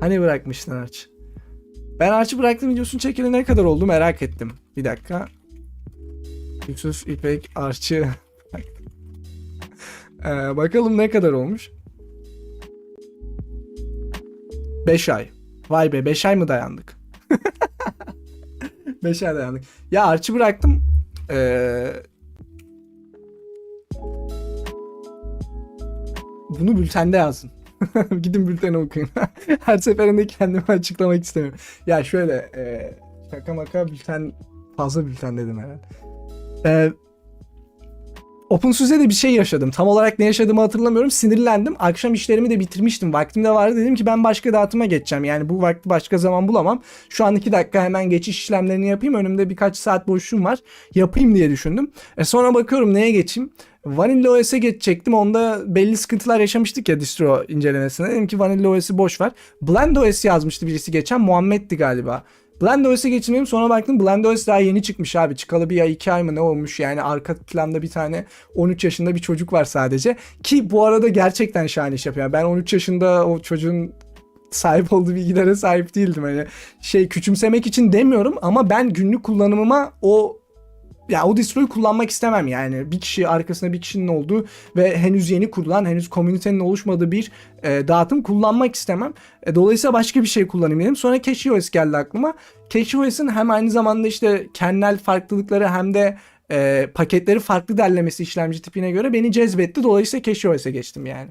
Hani bırakmıştın Arch? Ben Arch'ı bıraktım videosunu çekeli ne kadar oldu merak ettim. Bir dakika. Yusuf İpek Arch'ı Ee, bakalım ne kadar olmuş. 5 ay. Vay be 5 ay mı dayandık? 5 ay dayandık. Ya Arch'ı bıraktım. Ee, bunu bültende yazın. Gidin bülteni okuyun. Her seferinde kendimi açıklamak istemiyorum. Ya şöyle e, şaka maka bülten fazla bülten dedim herhalde. E, OpenSUSE'de bir şey yaşadım. Tam olarak ne yaşadığımı hatırlamıyorum. Sinirlendim. Akşam işlerimi de bitirmiştim. Vaktim de vardı. Dedim ki ben başka dağıtıma geçeceğim. Yani bu vakti başka zaman bulamam. Şu an iki dakika hemen geçiş işlemlerini yapayım. Önümde birkaç saat boşluğum var. Yapayım diye düşündüm. E sonra bakıyorum neye geçeyim. Vanilla OS'e geçecektim. Onda belli sıkıntılar yaşamıştık ya distro incelemesinde. Dedim ki Vanilla OS'i boş ver. Blend OS yazmıştı birisi geçen. Muhammed'di galiba. Blend OS'e geçirmeyeyim sonra baktım Blend OS daha yeni çıkmış abi. Çıkalı bir ay iki ay mı ne olmuş yani arka planda bir tane 13 yaşında bir çocuk var sadece. Ki bu arada gerçekten şahane iş yapıyor. Ben 13 yaşında o çocuğun sahip olduğu bilgilere sahip değildim. Hani şey küçümsemek için demiyorum ama ben günlük kullanımıma o ya o distroyu kullanmak istemem yani. Bir kişi arkasında bir kişinin olduğu ve henüz yeni kurulan, henüz komünitenin oluşmadığı bir e, dağıtım kullanmak istemem. E, dolayısıyla başka bir şey kullanayım dedim. Sonra CashOS geldi aklıma. CashOS'ın hem aynı zamanda işte kernel farklılıkları hem de e, paketleri farklı derlemesi işlemci tipine göre beni cezbetti. Dolayısıyla CashOS'e geçtim yani.